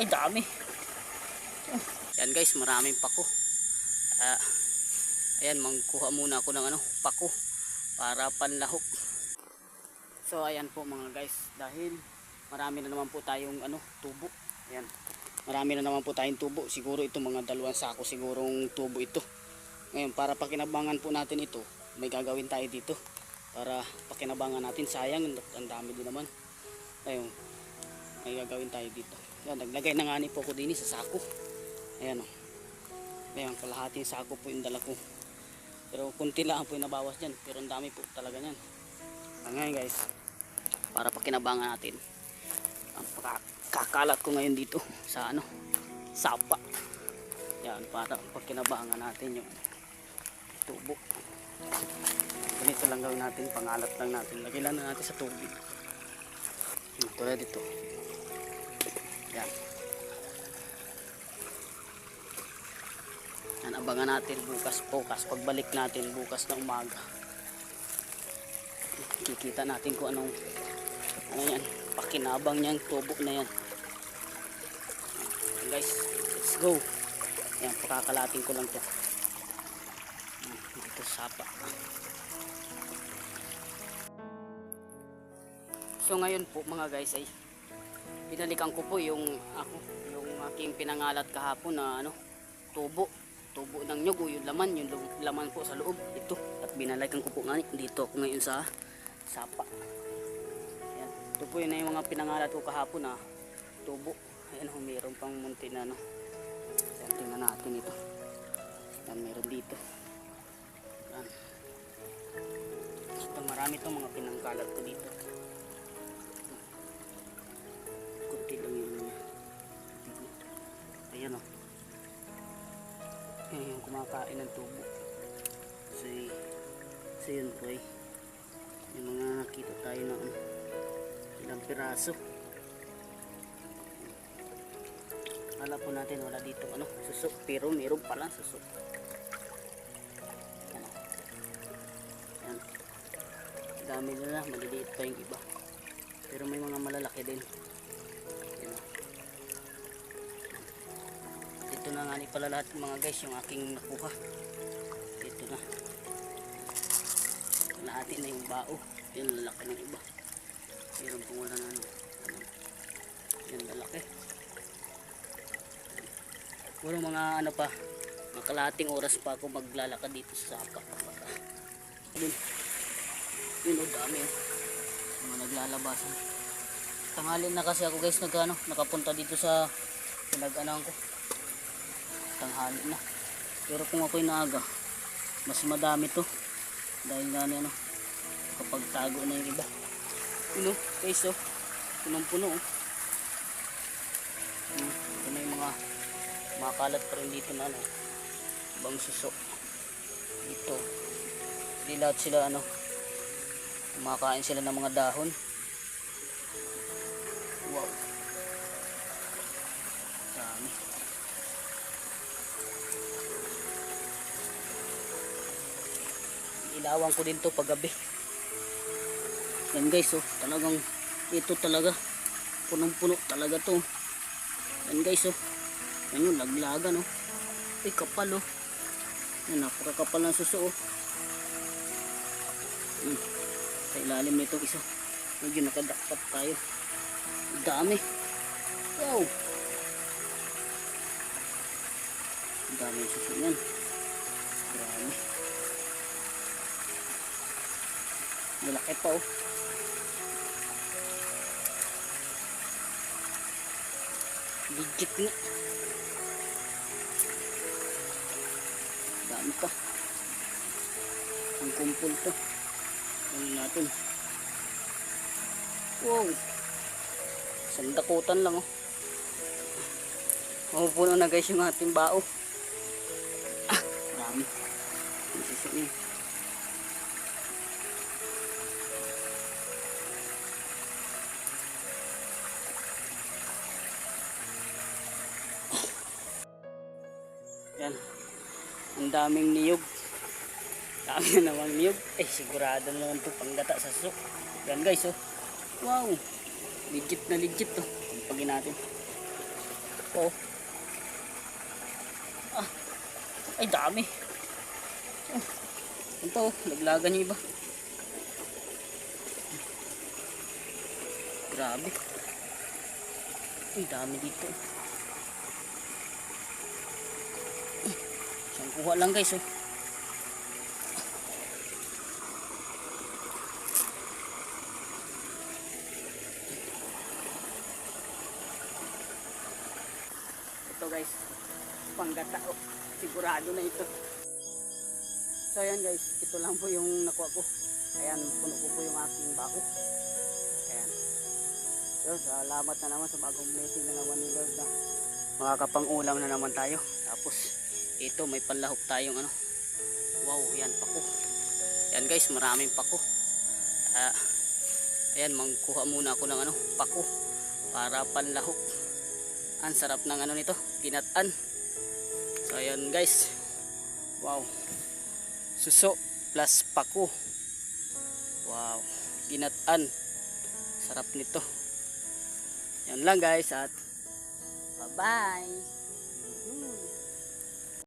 Ay, dami. Yan guys, maraming pako. Ah, ayan, mangkuha muna ako ng ano, pako para panlahok. So ayan po mga guys, dahil marami na naman po tayong ano, tubo. Ayan. Marami na naman po tayong tubo. Siguro ito mga dalawang sako sigurong tubo ito. Ngayon para pakinabangan po natin ito, may gagawin tayo dito para pakinabangan natin. Sayang, ang dami din naman. Ayun, may gagawin tayo dito. Yan, naglagay na nga ni po ko din sa sako. Ayan o. Ayan, kalahating sako po yung dala ko. Pero kunti lang po yung nabawas dyan. Pero ang dami po talaga yan. Ah, ngayon guys, para pakinabangan natin. Ang kakalat ko ngayon dito sa ano, sapa. Yan, para pakinabangan natin yung tubo. Ganito lang gawin natin, pangalat lang natin. Lagay na natin sa tubig. Tulad dito. Yan. Yan, abangan natin bukas bukas. Pagbalik natin bukas na umaga. Kikita natin kung anong ano yan pakinabang niyang tubo na yan. Guys let's go. Yan pakakalatin ko lang to. Dito sa sapa. So ngayon po mga guys ay binalikan ko po yung ako yung aking pinangalat kahapon na ano tubo. Tubo ng nyug o yung laman yung laman po sa loob. Ito at binalikan ko po nga dito ako ngayon sa sapa. Ayan. ito po yun na yung mga pinangalat ko kahapon na tubo. Ayan oh, mayroon pang munti na ano. Ayan, tingnan natin ito. Ayan, meron dito. Ayan. ito marami itong mga pinangkalat ko dito kumakain ng tubo. Kasi kasi yun po eh. Yung mga nakita tayo na ano, ilang piraso. Akala po natin wala dito ano, susok pero meron pala susok yan yan. Dami nila maliliit pa yung iba. Pero may mga malalaki din ito na nga pala lahat mga guys yung aking nakuha. Ito na. Lahati na yung bao. Yun lalaki ng iba. Meron pong wala na ano yun lalaki. Puro mga ano pa mga kalahating oras pa ako maglalakad dito sa sapa yun. Yun o dami oh. mga naglalabasan tanghali na kasi ako guys nag, ano, nakapunta dito sa pinag-anang ko tanghali na. Pero kung ako'y naaga mas madami to. Dahil nga ano kapag tago na yung iba. Yun o guys o punong puno o Hmm, ito na yung mga makalat pa rin dito na ano ibang suso. Dito hindi lahat sila ano kumakain sila ng mga dahon. Wow ilawan ko din to paggabi. Yan guys oh. Talagang ito talaga. Punong puno talaga to. Yan guys oh. Yan yung laglagan oh. Ay kapal oh. Yan napakakapal ng suso oh. Hmm. sa ilalim nito isa. Medyo nakadakpat tayo. Dami. Wow! Dami suso yan grabe malaki pa oh Digit nga. Dami pa. Ang kumpul to. Ano natin. Wow. Sandakutan lang oh. Mapupuno na guys yung ating bao. Ah. Ang suso niya. Ang daming niyog. Dami na namang niyog. Eh, sigurado naman ito panggata sa susok. Yan guys, oh. Wow. Legit na legit to. Pagpagin natin. Oh. Ah. Ay, dami. Oh. Ito, oh, laglagan yung iba. Grabe. Ay, dami dito. Siyang kuha lang guys, oh. Ito guys, panggata, oh. Sigurado na ito. So ayan guys, ito lang po yung nakuha ko. Ayan, puno ko po yung aking bako. Ayan. So, salamat na naman sa bagong blessing na naman ni Lord na makakapang-ulam na naman tayo. Tapos, ito may panlahok tayong ano. Wow, yan pako. Yan guys, maraming pako. Ah, ayan, mangkuha muna ako ng ano, pako para panlahok. Ang sarap ng ano nito, ginatan. So ayan guys. Wow. Suso plus pako. Wow, ginatan. Sarap nito. Yan lang guys at bye-bye.